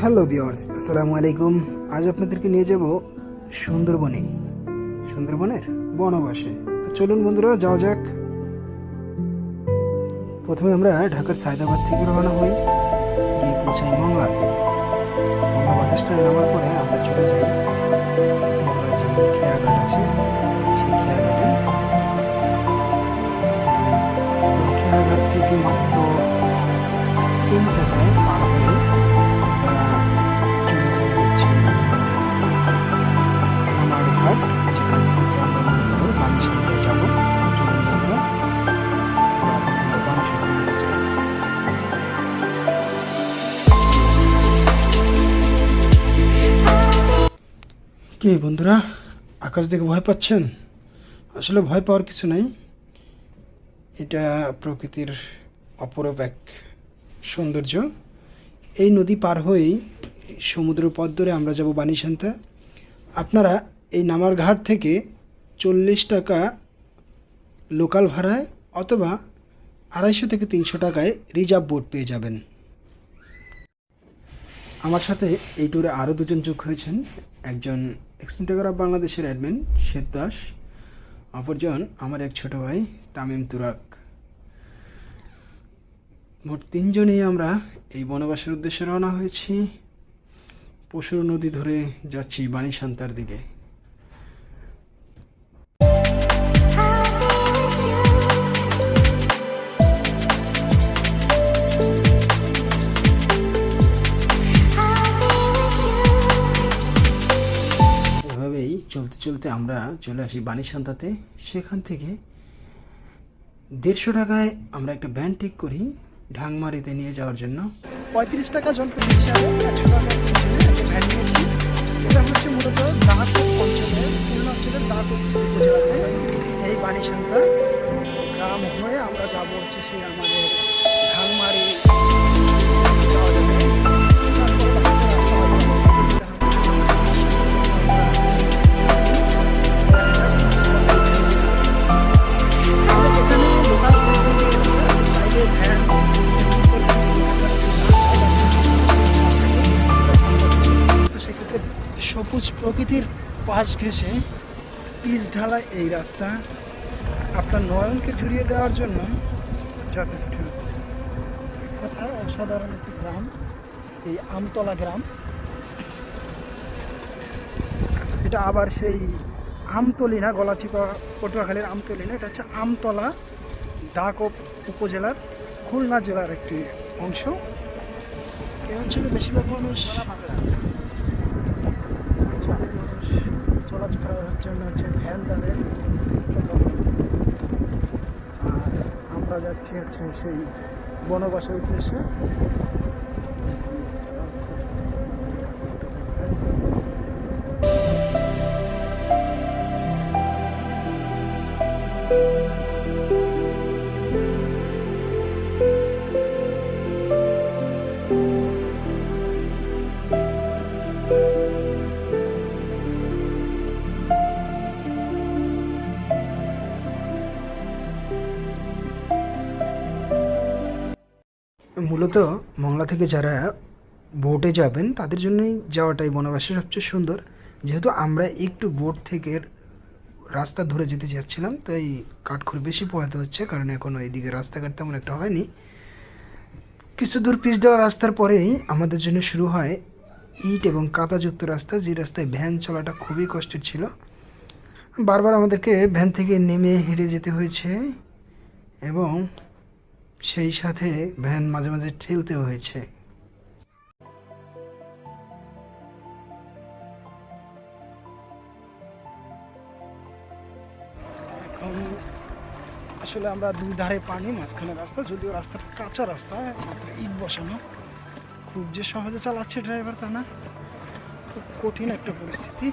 Hello বিওয়ার্স আসসালামু আলাইকুম। আজ আপনাদেরকে নিয়ে যাব সুন্দরবনে, সুন্দরবনের বনবাসে। তো চলুন বন্ধুরা, যাওয়া যাক। প্রথমে আমরা ঢাকার সায়দাবাদ থেকে রওনা হই। কি বন্ধুরা, আকাশ দেখে ভয় পাচ্ছেন? আসলে ভয় পাওয়ার কিছু নাই। এটা প্রকৃতির অপরূপ এক সৌন্দর্য। এই নদী পার হয়েই সমুদ্র পথ ধরে আমরা যাব বাণীসান্তা আপনারা এই নামার ঘাট থেকে চল্লিশ টাকা লোকাল ভাড়ায় অথবা আড়াইশো থেকে তিনশো টাকায় রিজার্ভ বোট পেয়ে যাবেন। আমার সাথে এই ট্যুরে আরও দুজন যোগ হয়েছেন। একজন এক্সপ্লেন্টাগার অফ বাংলাদেশের অ্যাডমিন শ্বেত দাস অপরজন আমার এক ছোট ভাই তামিম তুরাক মোট তিনজনেই আমরা এই বনবাসের উদ্দেশ্যে রওনা হয়েছি পশুর নদী ধরে যাচ্ছি বাণী শান্তার দিকে চলতে আমরা চলে আসি বাণীসান্তাতে সেখান থেকে দেড়শো টাকায় আমরা একটা ভ্যান ঠিক করি ঢাংমারিতে নিয়ে যাওয়ার জন্য। পঁয়ত্রিশ টাকা জন প্রতি হিসাবে একশো টাকা হচ্ছে মূলত অঞ্চলের পূর্ণাঞ্চলের উপজেলাতে এই বাণীসান্তা গ্রাম হয়ে আমরা যাব হচ্ছে সেই আমাদের ধানমারি সবুজ প্রকৃতির পাশ ঘেঁষে পিচ ঢালা এই রাস্তা আপনার নয়নকে জুড়িয়ে দেওয়ার জন্য যথেষ্ট। কথা, অসাধারণ একটি গ্রাম, এই আমতলা গ্রাম। এটা আবার সেই আমতলি না গলাচিপা পটুয়াখালীর আমতলি না, এটা হচ্ছে আমতলা দাকপ উপজেলার খুলনা জেলার একটি অংশ। এই অঞ্চলে বেশিরভাগ মানুষ জন্য হচ্ছে ভ্যান তাদের। আর আমরা যাচ্ছি হচ্ছে সেই বনবাসের উদ্দেশ্যে। মূলত মংলা থেকে যারা বোটে যাবেন, তাদের জন্যই যাওয়াটাই বনবাসে সবচেয়ে সুন্দর। যেহেতু আমরা একটু বোট থেকে রাস্তা ধরে যেতে চাচ্ছিলাম তাই কাঠখড় বেশি পোহাতে হচ্ছে, কারণ এখনও এইদিকে রাস্তাঘাট তেমন একটা হয়নি। কিছু দূর পিচ দেওয়া রাস্তার পরেই আমাদের জন্য শুরু হয় ইট এবং কাদাযুক্ত রাস্তা, যে রাস্তায় ভ্যান চলাটা খুবই কষ্টের ছিল। বারবার আমাদেরকে ভ্যান থেকে নেমে হেঁটে যেতে হয়েছে এবং সেই সাথে ভ্যান মাঝে মাঝে ঠেলতে হয়েছে। এখন আসলে আমরা দুই ধারে পানি, মাঝখানে রাস্তা, যদিও রাস্তাটা কাঁচা রাস্তা ইট বসানো। খুব যে সহজে চালাচ্ছে ড্রাইভার তা না, খুব কঠিন একটা পরিস্থিতি।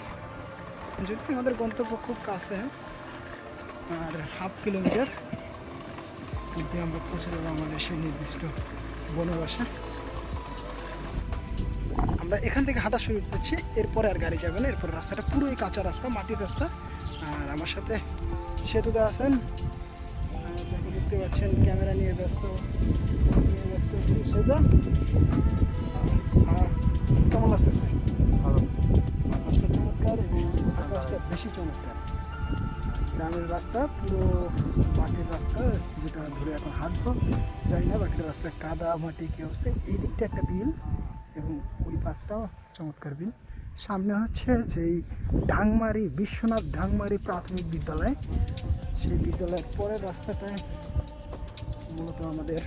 যদি আমাদের গন্তব্য খুব কাছে, আর হাফ কিলোমিটার। মধ্যে আমরা পৌঁছে যাব আমাদের সেই নির্দিষ্ট বনবাসা। আমরা এখান থেকে হাঁটা শুরু করছি এরপরে আর গাড়ি যাবে না এরপর রাস্তাটা পুরোই কাঁচা রাস্তা মাটির রাস্তা। আর আমার সাথে সেতুদা আছেন দেখতে পাচ্ছেন ক্যামেরা নিয়ে ব্যস্ত ব্যস্ত কেমন লাগতেছে? ভালো। আকাশটা চমৎকার আকাশটা বেশি চমৎকার। গ্রামের রাস্তা, পুরো মাটির রাস্তা, যেটা ধরে এখন হাঁটবো। যাই না বাকির রাস্তা কাদা, মাটি কি অবস্থা? এই দিকটা একটা বিল, এবং ওই পাশটাও চমৎকার বিল। সামনে হচ্ছে যেই ডাংমারি বিশ্বনাথ ডাংমারি প্রাথমিক বিদ্যালয়। সেই বিদ্যালয়ের পরের রাস্তাটায় মূলত আমাদের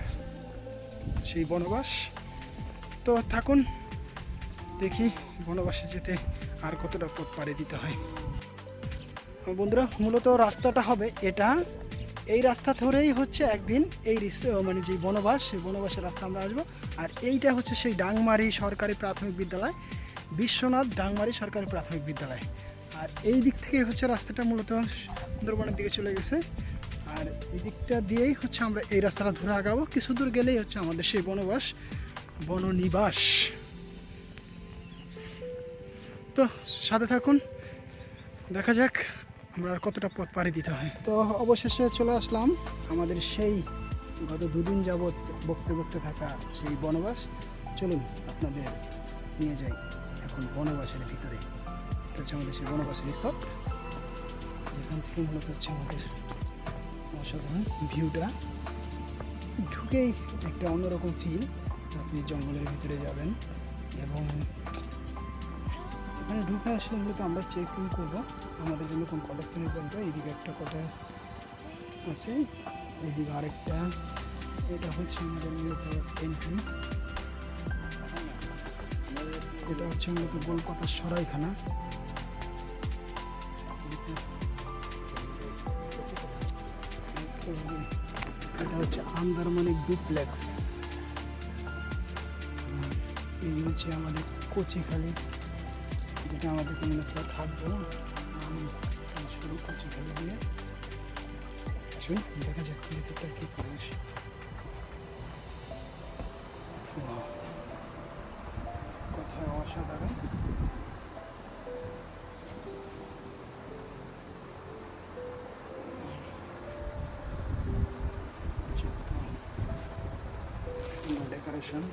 সেই বনবাস। তো থাকুন, দেখি বনবাসে যেতে আর কতটা পথ পাড়ি দিতে হয়। বন্ধুরা, মূলত রাস্তাটা হবে এটা। এই রাস্তা ধরেই হচ্ছে একদিন এই মানে যে বনবাস, সেই বনবাসের রাস্তা আমরা আসব। আর এইটা হচ্ছে সেই ডাংমারি সরকারি প্রাথমিক বিদ্যালয়, বিশ্বনাথ ডাংমারি সরকারি প্রাথমিক বিদ্যালয়। আর এই দিক থেকে হচ্ছে রাস্তাটা মূলত সুন্দরবনের দিকে চলে গেছে। আর এই দিকটা দিয়েই হচ্ছে আমরা এই রাস্তাটা ধরে আগাবো। কিছু দূর গেলেই হচ্ছে আমাদের সেই বনবাস, বননিবাস। তো সাথে থাকুন, দেখা যাক। আমরা আর কতটা পথ পাড়ি দিতে হয়? তো অবশেষে চলে আসলাম আমাদের সেই গত দুদিন যাবৎ বকতে বকতে থাকা সেই বনবাস। চলুন আপনাদের নিয়ে যাই এখন বনবাসের ভিতরে। এটা হচ্ছে আমাদের সেই বনবাসের রিসর্ট এখান থেকে মূলত হচ্ছে আমাদের অসাধারণ ভিউটা ঢুকেই একটা অন্যরকম ফিল আপনি জঙ্গলের ভিতরে যাবেন এবং এখানে ঢুকে আসলে মূলত আমরা চেক ইন করব। আমাদের জন্য কোন কলেজটা নির্ধারিত এইদিকে একটা কটেজ আছে, এইদিকে আরেকটা। এটা হচ্ছে আমাদের মূলত এন্ট্রি এটা হচ্ছে মূলত গোলপাতার সরাইখানা। এটা হচ্ছে আন্দারমানিক ডুপ্লেক্স। এই হচ্ছে আমাদের কচিখালি। যেটা আমাদের কোনো থাকব, আমি শুরু কচিখালি দিয়ে আসুন, দেখা যাক ভিতরটা কি Wow! কোথায় অসাধারণ। ডেকোরেশন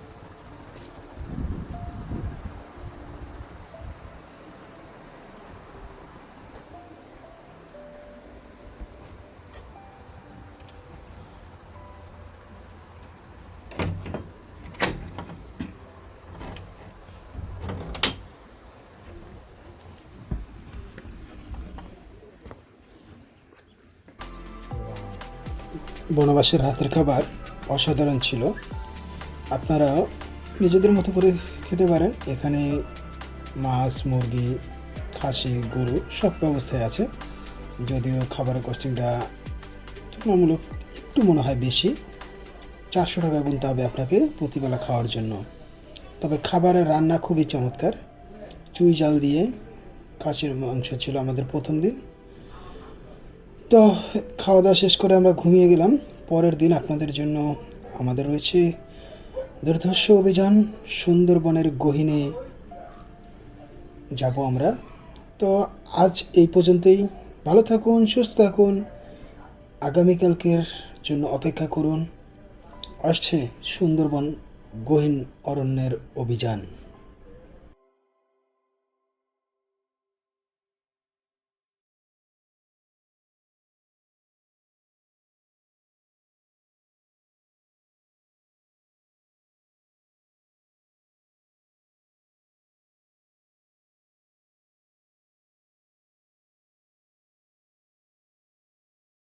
বনবাসের হাতের খাবার অসাধারণ ছিল। আপনারা নিজেদের মতো করে খেতে পারেন। এখানে মাছ, মুরগি, খাসি, গরু সব ব্যবস্থায় আছে। যদিও খাবারের কস্টিংটা তুলনামূলক একটু মনে হয় বেশি। চারশো টাকা গুনতে হবে আপনাকে প্রতিবেলা খাওয়ার জন্য। তবে খাবারের রান্না খুবই চমৎকার। চুই জাল দিয়ে খাসির মাংস ছিল আমাদের প্রথম দিন। তো খাওয়া দাওয়া শেষ করে আমরা ঘুমিয়ে গেলাম। পরের দিন আপনাদের জন্য আমাদের রয়েছে দুর্ধর্ষ অভিযান, সুন্দরবনের গহিনে যাব আমরা। তো আজ এই পর্যন্তই। ভালো থাকুন, সুস্থ থাকুন। আগামীকালকের জন্য অপেক্ষা করুন। আসছে সুন্দরবন গহীন অরণ্যের অভিযান।